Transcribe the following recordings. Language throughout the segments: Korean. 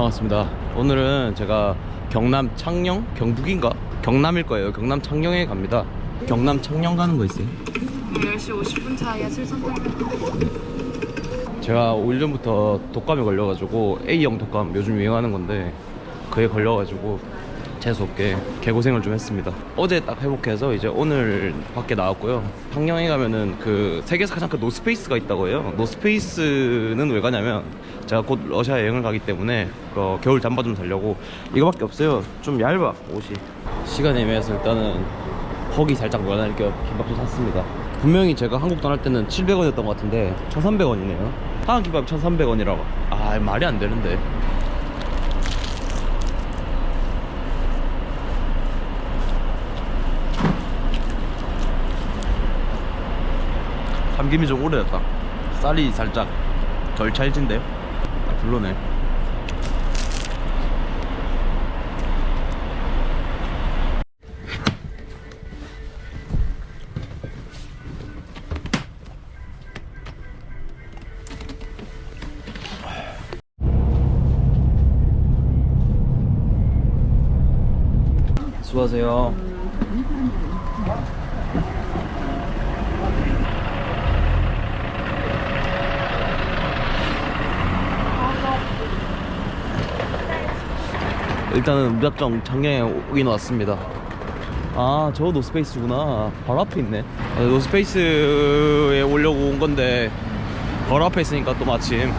반갑습니다. 오늘은 제가 경남 창녕? 경북인가? 경남일 거예요. 경남 창녕에 갑니다. 경남 창녕 가는 거 있어요? 10시 50분 차이야 7선 제가 5일 전부터 독감에 걸려가지고 A형 독감 요즘 유행하는 건데 그에 걸려가지고 재수없게 개고생을 좀 했습니다. 어제 딱 회복해서 이제 오늘 밖에 나왔고요. 창녕에 가면은 그 세계에서 가장 큰 노스페이스가 있다고 해요. 노스페이스는 왜 가냐면 제가 곧 러시아 여행을 가기 때문에 그 겨울 잠바 좀 살려고 이거밖에 없어요. 좀 얇아 옷이. 시간 애매해서 일단은 허기 살짝 모아낼 겸 김밥 좀 샀습니다. 분명히 제가 한국 떠날 때는 700원이었던 것 같은데 1,300원이네요. 하나 김밥 1,300원이라고. 아 말이 안 되는데. 감김이 좀 오래됐다. 쌀이 살짝 덜 찰진데요? 아, 별로네. 수고하세요. 일단은 무작정 작년에 오긴 왔습니다. 아, 저 노스페이스구나. 바로 앞에 있네. 아, 노스페이스에 오려고 온 건데, 바로 앞에 있으니까 또 마침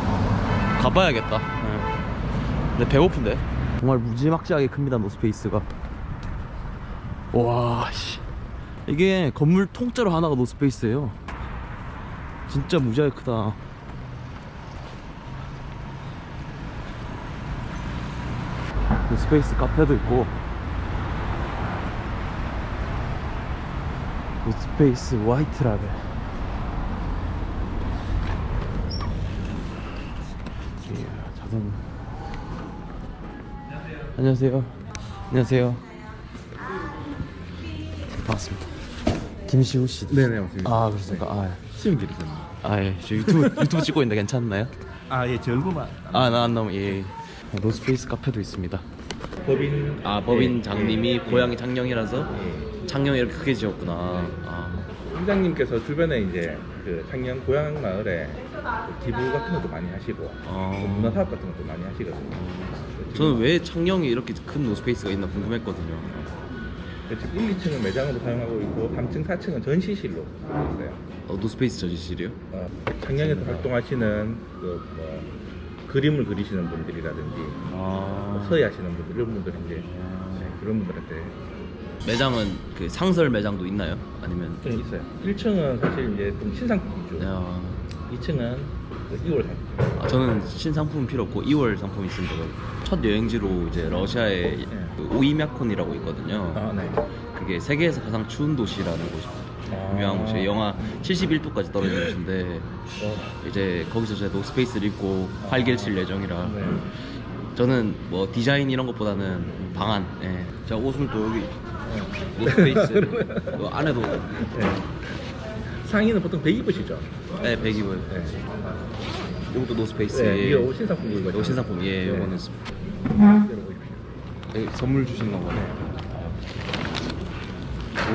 가봐야겠다. 예. 근데 배고픈데? 정말 무지막지하게 큽니다, 노스페이스가. 와, 씨. 이게 건물 통째로 하나가 노스페이스예요. 진짜 무지하게 크다. 노스페이스 카페도 있고 노스페이스 화이트 라벨 이야, 자동. 안녕하세요. 안녕하세요. 반갑습니다. 김시우 씨. 네네 맞습니다. 아 그렇습니까? 아, 시험 기르셨나요? 아 예. 저 유튜브 유튜브 찍고 있는데 괜찮나요? 아예 제 얼굴만. 아 나 안 나오면 예. 노스페이스 카페도 있습니다 법인 아 법인 장님이 고향이 창녕이라서 예. 창녕이 이렇게 크게 지었구나. 아, 회장님께서 주변에 이제 그 창녕 고향 마을에 그 기부 같은 것도 많이 하시고 어. 또 문화 사업 같은 것도 많이 하시거든요. 저는 왜 창녕이 이렇게 큰 노스페이스가 있나 궁금했거든요. 그 지금 1, 2층은 매장으로 사용하고 있고 3층, 4층은 전시실로 있어요. 어, 노스페이스 전시실이요? 어, 창녕에서 활동하시는 그 뭐 그림을 그리시는 분들이라든지 아, 서예 하시는 분들 이런 분들 이제 네, 그런 분들한테 매장은 그 상설 매장도 있나요? 아니면 좀 있어요. 1층은 사실 이제 좀 신상품 위주. 야, 2층은 그 2월 상품. 아, 저는 신상품 필요 없고 2월 상품 있으면 되거든요. 첫 여행지로 이제 러시아의 네. 그 오이мя콘이라고 있거든요. 아, 네. 그게 세계에서 가장 추운 도시라는 곳이 아. 유명한 곳이에요. 영하 71도까지 떨어지는 곳인데 어, 이제 거기서 제가 노스페이스를 입고 활개를 칠 예정이라 네. 저는 뭐 디자인 이런 것보다는 방안 예. 자 옷은 또 여기 노스페이스 그 안에도 네. 상의는 보통 100 입으시죠? 네, 백입을 네. 이것도 노스페이스 네, 예. 이거 옷 신상품 이거 이거 신상품 예 네. 보십시오. 예, 선물 주신 건가 네.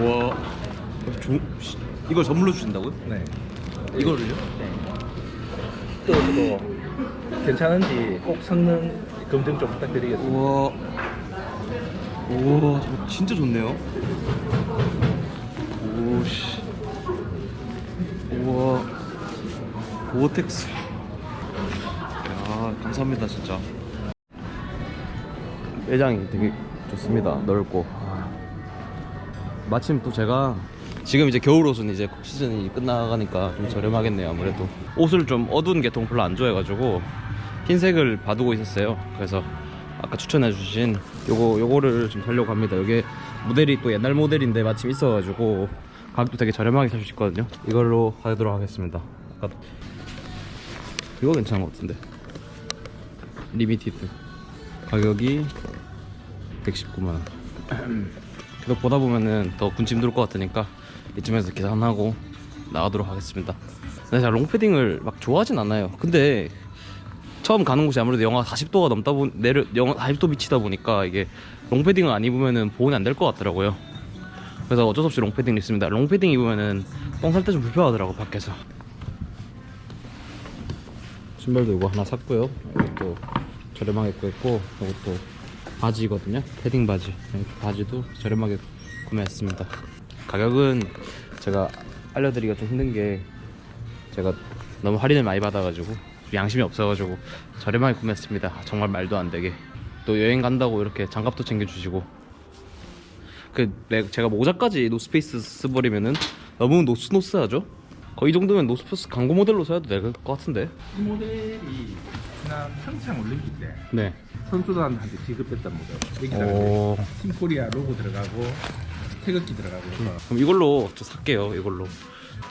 우와 조, 씨, 이걸 선물로 주신다고요? 네. 이거를요? 또 저도 괜찮은지 꼭 성능 검증 좀 부탁드리겠습니다. 우와 우와 저거 진짜 좋네요 오씨 우와 고어텍스 야 감사합니다 진짜 매장이 되게 좋습니다 넓고 아. 마침 또 제가 지금 이제 겨울 옷은 이제 시즌이 끝나가니까 좀 저렴하겠네요 아무래도. 옷을 좀 어두운 계통 별로 안 좋아해가지고 흰색을 봐두고 있었어요. 그래서 아까 추천해 주신 요거 요거를 좀 살려고 합니다. 이게 모델이 또 옛날 모델인데 마침 있어가지고 가격도 되게 저렴하게 살 수 있거든요. 이걸로 하도록 하겠습니다. 아까 이거 괜찮은 것 같은데. 리미티드. 가격이 119만원. 계속 보다 보면은 더 군침 돌 것 같으니까 이쯤에서 계산하고 나가도록 하겠습니다 근데 제가 롱패딩을 막 좋아하진 않아요 근데 처음 가는 곳이 아무래도 영하 40도가 넘다 보 내려 영하 40도 미치다 보니까 이게 롱패딩을 안 입으면은 보온이 안 될 것 같더라고요. 그래서 어쩔 수 없이 롱패딩을 입습니다. 롱패딩 입으면은 똥 살 때 좀 불편하더라고 밖에서. 신발도 이거 하나 샀고요. 이것도 저렴하게 구했고 이것도 바지거든요. 패딩 바지. 이 바지도 저렴하게 구매했습니다. 가격은 제가 알려드리기가 좀 힘든 게 제가 너무 할인을 많이 받아가지고 양심이 없어가지고 저렴하게 구매했습니다. 정말 말도 안 되게 또 여행 간다고 이렇게 장갑도 챙겨주시고 그 내- 제가 모자까지 노스페이스 쓰버리면은 너무 노스노스하죠? 거의 정도면 노스페이스 광고 모델로 써도 될 것 같은데. 이 모델이 지난 평창 올림픽 때 네. 선수단한테 지급했던 모델. 여기다가 팀코리아 로고 들어가고 태극기 들어가고 해서 그럼 이걸로 저 살게요. 이걸로.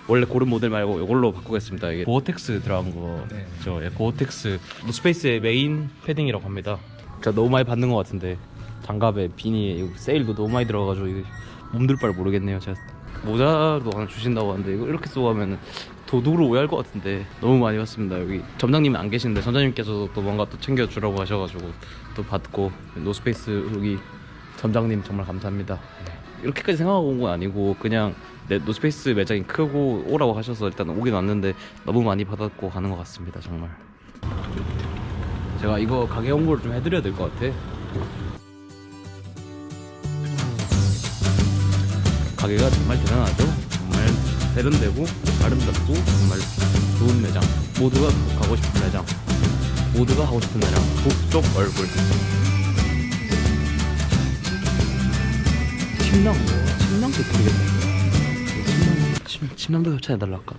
원래 고른 모델 말고 이걸로 바꾸겠습니다. 이게 고어텍스 들어간 거. 네. 저 예, 고어텍스 노스페이스의 메인 패딩이라고 합니다. 제가 너무 많이 받는 것 같은데 장갑에 비니 이거 세일도 너무 많이 들어가지고 이거 몸둘 바를 모르겠네요. 제가 모자도 하나 주신다고 하는데 이거 이렇게 쓰고 하면 도둑으로 오해할 것 같은데 너무 많이 받습니다. 여기 점장님은 안 계신데 점장님께서도 또 뭔가 또 챙겨주라고 하셔가지고 또 받고 노스페이스 여기 점장님 정말 감사합니다. 네. 이렇게까지 생각하고 온 건 아니고 그냥 내 노스페이스 매장이 크고 오라고 하셔서 일단 오긴 왔는데 너무 많이 받았고 가는 것 같습니다 정말. 제가 이거 가게 홍보를 좀 해드려야 될 것 같아. 가게가 정말 대단하죠. 정말 세련되고 아름답고 정말 좋은 매장. 모두가 가고 싶은 매장. 모두가 하고 싶은 매장. 북쪽 얼굴. 침낭 뭐 침낭도 드리겠다. 침, 침낭 도 협찬해달라 할까?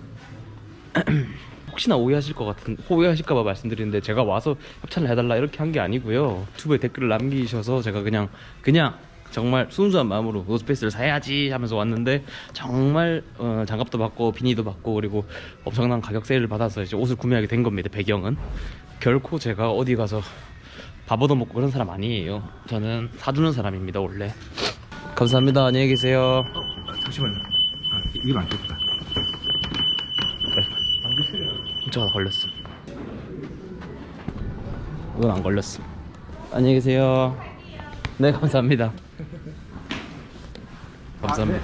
혹시나 오해하실 것 같은 오해하실까봐 말씀드리는데 제가 와서 협찬을 해달라 이렇게 한 게 아니고요 유튜브에 댓글을 남기셔서 제가 그냥 그냥 정말 순수한 마음으로 노스페이스를 사야지 하면서 왔는데 정말 어, 장갑도 받고 비니도 받고 그리고 엄청난 가격 세일을 받아서 이제 옷을 구매하게 된 겁니다 배경은 결코 제가 어디 가서 밥 얻어먹고 그런 사람 아니에요 저는 사주는 사람입니다 원래 감사합니다 안녕히 계세요 아, 잠시만요. 아, 이- 이거 안 됐다. 안 됐어요. 진짜가 걸렸음. 이건 안 걸렸음. 안녕히 계세요. 네, 감사합니다. 감사합니다.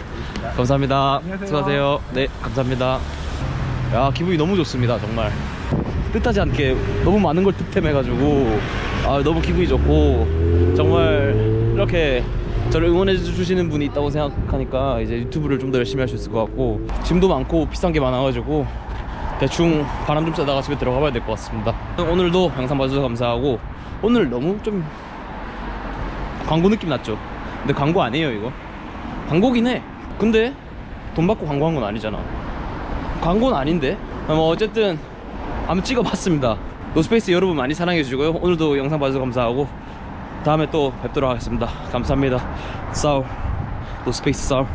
감사합니다. 안녕하세요. 수고하세요. 네, 감사합니다. 야, 기분이 너무 좋습니다, 정말. 뜻하지 않게 너무 많은 걸 득템해가지고, 아, 너무 기분이 좋고, 정말 이렇게 저를 응원해 주시는 분이 있다고 생각하니까 이제 유튜브를 좀 더 열심히 할 수 있을 것 같고, 짐도 많고 비싼 게 많아가지고, 대충 바람 좀 쐬다가 집에 들어가 봐야 될 것 같습니다. 오늘도 영상 봐주셔서 감사하고 오늘 너무 좀 광고 느낌 났죠? 근데 광고 아니에요 이거. 광고긴 해. 근데 돈 받고 광고한 건 아니잖아. 광고는 아닌데? 뭐 어쨌든 한번 찍어봤습니다. 노스페이스 여러분 많이 사랑해 주시고요. 오늘도 영상 봐주셔서 감사하고 다음에 또 뵙도록 하겠습니다. 감사합니다. 싸울. 노스페이스 싸울